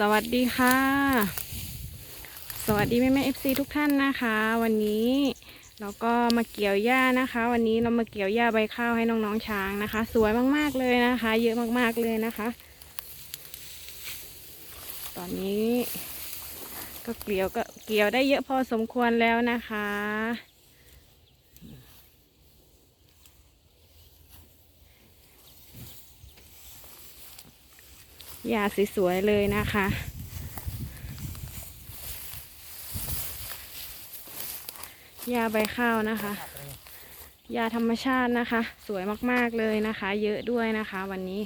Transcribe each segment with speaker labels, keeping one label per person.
Speaker 1: สวัสดีค่ะ สวัสดีแม่แม่เอฟซีทุกท่านนะคะ วันนี้เราก็มาเกี่ยวหญ้านะคะ วันนี้เรามาเกี่ยวหญ้าใบข้าวให้น้องๆช้างนะคะ สวยมากๆเลยนะคะ เยอะมากๆเลยนะคะ ตอนนี้ก็เกี่ยวก็เกี่ยวได้เยอะพอสมควรแล้วนะคะ หญ้าสวยๆเลยนะคะ หญ้าใบข้าวนะคะ หญ้าธรรมชาตินะคะ สวยมากๆเลยนะคะ เยอะด้วยนะคะวันนี้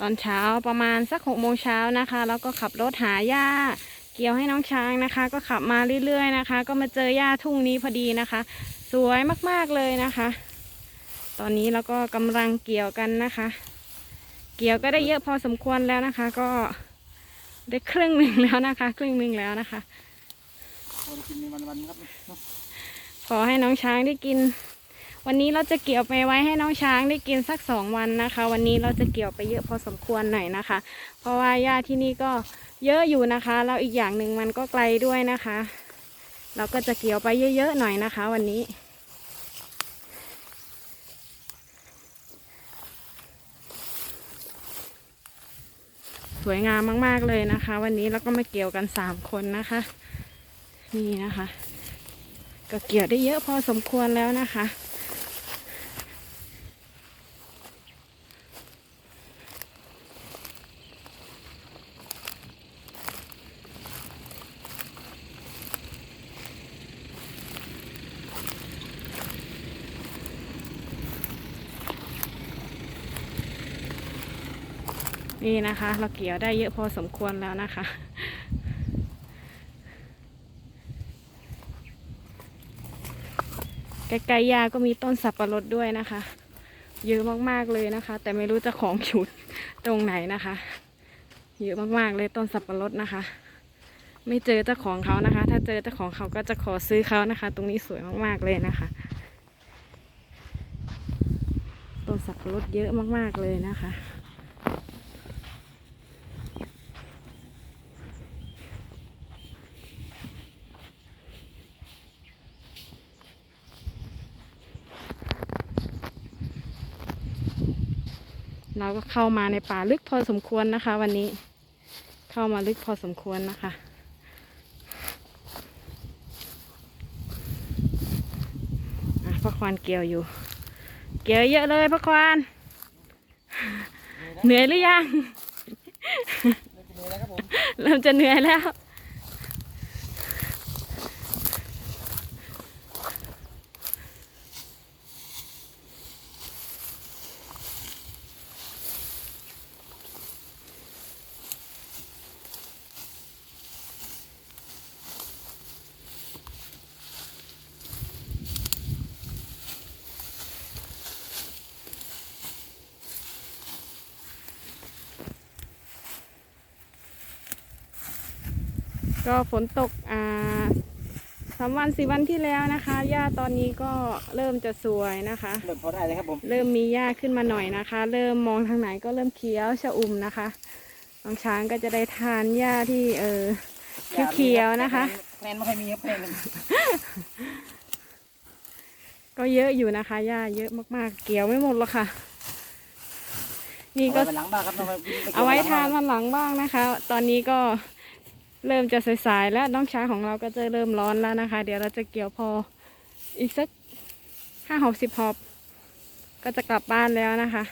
Speaker 1: ตอนเช้าประมาณสักหกโมงเช้านะคะ แล้วก็ขับรถหาหญ้า เกี่ยวให้น้องช้างนะคะ ก็ขับมาเรื่อยๆนะคะ ก็มาเจอหญ้าทุ่งนี้พอดีนะคะ สวยมากๆเลยนะคะ ตอนนี้เราก็กำลังเกี่ยวกันนะคะ เกี่ยวก็ได้เยอะพอสมควรแล้วนะคะ ก็ได้ครึ่งหนึ่งแล้วนะคะ ครึ่งหนึ่งแล้วนะคะ
Speaker 2: คนกินในวันๆครับเนาะ
Speaker 1: ขอให้น้องช้างได้กิน วันนี้เราจะเกี่ยวไปไว้ให้น้องช้างได้กินสักสองวันนะคะ วันนี้เราจะเกี่ยวไปเยอะพอสมควรหน่อยนะคะ เพราะว่าหญ้าที่นี่ก็เยอะอยู่นะคะแล้วอีกอย่างหนึ่งมันก็ไกลด้วยนะคะ เราก็จะเกี่ยวไปเยอะๆหน่อยนะคะ วันนี้สวยงามมากๆเลยนะคะ วันนี้เราก็มาเกี่ยวกันสามคนนะคะ นี่นะคะ ก็เกี่ยวได้เยอะพอสมควรแล้วนะคะ นี่นะคะ เราเกี่ยวได้เยอะพอสมควรแล้วนะคะใกล้ๆยาก็มีต้นสับปะรดด้วยนะคะ เยอะมากๆเลยนะคะ แต่ไม่รู้จะของฉุดตรงไหนนะคะ เยอะมากๆเลยต้นสับปะรดนะคะ ไม่เจอเจ้าของเขานะคะ ถ้าเจอเจ้าของเขาก็จะขอซื้อเขานะคะ ตรงนี้สวยมากๆเลยนะคะต้นสับปะรดเยอะมากๆเลยนะคะ เราก็เข้ามาในป่าลึกพอสมควรนะคะ วันนี้เข้ามาลึกพอสมควรนะคะอะพระควานเกี่ยวอยู่ เกี่ยวเยอะเลยพระควานเหนื่อยหรือยัง
Speaker 2: เริ่มจะเหนื่อยแล้วครับผม
Speaker 1: เริ่มจะเหนื่อยแล้ว ก็ฝนตกอ่าสามวันสี่วันที่แล้วนะคะหญ้าตอนนี้ก็เริ่มจะสวยนะคะ
Speaker 2: เริ่มพอได้เลยครับผม
Speaker 1: เริ่มมีหญ้าขึ้นมาหน่อยนะคะ เริ่มมองทางไหนก็เริ่มเขียวชะอุ่มนะคะน้องช้างก็จะได้ทานหญ้าที่เออเขียวๆนะคะ
Speaker 2: แนนไม่ค่อยมีครับแนน
Speaker 1: ก็เยอะอยู่นะคะหญ้าเยอะมากๆ เกี่ยวไม่หมดหรอกค่ะ นี่ก็
Speaker 2: เอาไว้หลังบ้านครับน้อง
Speaker 1: เอาไว้ทานวันหลังบ้างนะคะ ตอนนี้ก็ เริ่มจะสายๆแล้วน้องช้างของเราก็จะเริ่มร้อนแล้วนะคะ เดี๋ยวเราจะเกี่ยวพออีกสักห้าหอบสิบหอบ ก็จะกลับบ้านแล้วนะคะ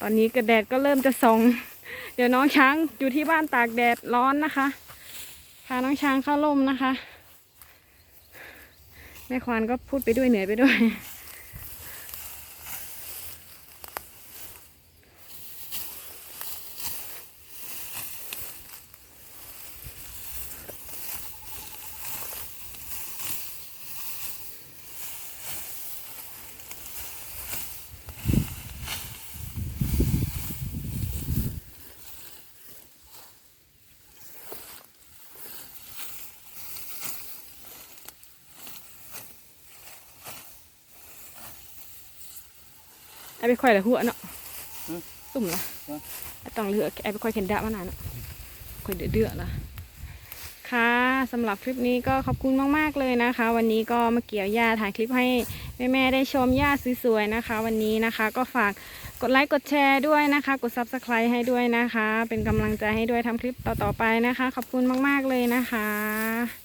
Speaker 1: ตอนนี้กระแดดก็เริ่มจะส่องเดี๋ยวน้องช้างอยู่ที่บ้านตากแดดร้อนนะคะพาน้องช้างเข้าร่มนะคะ แม่ควานก็พูดไปด้วยเหนื่อยไปด้วย ไอ้ไปค่อยละหัวเนาะ
Speaker 2: หือ
Speaker 1: ตุ่มละ
Speaker 2: ฮะ
Speaker 1: ไอ้ต้องเหลือไอ้ไปค่อยเข็นดะมานานเนาะค่อยเดือดเดือดละค่ะสำหรับคลิปนี้ก็ขอบคุณมาก ๆ เลยนะคะ วันนี้ก็มาเกี่ยวหญ้าถ่ายคลิปให้แม่ๆได้ชมหญ้าสวยๆนะคะ วันนี้นะคะก็ฝากกดไลค์กดแชร์ด้วยนะคะ กด subscribe ให้ด้วยนะคะ เป็นกำลังใจให้ด้วยทำคลิปต่อๆไปนะคะ ขอบคุณมาก ๆ เลยนะคะ